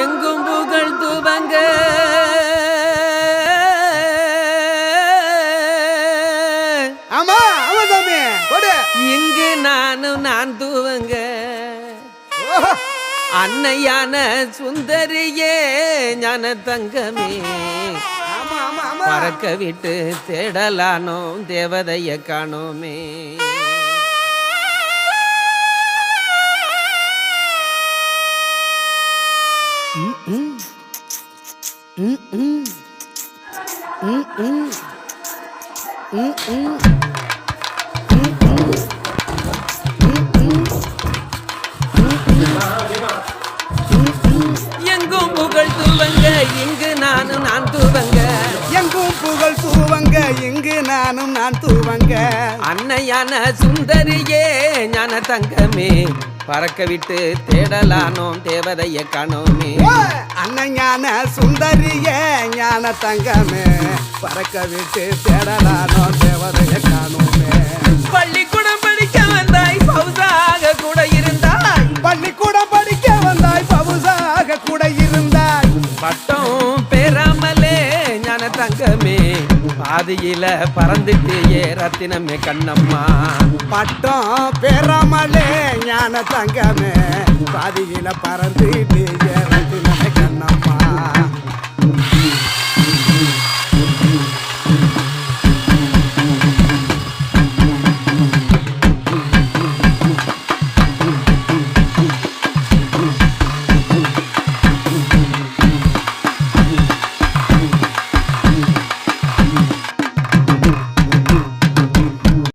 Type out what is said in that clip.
எங்கும் புகழ் துவங்க ஆமா ஆமா சாமி இங்கு நானும் நான் துவங்க. அன்னையான சுந்தரியே ஞான தங்கமே. பறக்க விட்டு தேடலானோம் தேவதைய காணோமே. எங்கும் புகழ் துவங்க இங்கு நானும் நான் துவங்க. எங்கும் புகழ் தூவங்க இங்கு நானும் நான் தூவங்க. அன்னையான சுந்தரியே ஞான தங்கமே பறக்க விட்டு தேடலானோம் தேவதைய காணோமே. அண்ணன் ஞான சுந்தரிய ஞான தங்கமே. பறக்க விட்டு தேடலானோ தேவதைய காணுமே. பள்ளிக்கூடம் படிக்க வந்தாய் பவுசாக கூட இருந்தாய். பள்ளிக்கூடம் படிக்க வந்தாய் பவுசாக கூட இருந்தாய். பட்டம் பெறாமலே ஞான தங்கமே பாதியில பறந்துட்டு ரத்தினமே கண்ணம்மா. பட்டம் பெறாமலே ஞான தங்கமே பாதியில பறந்துட்டு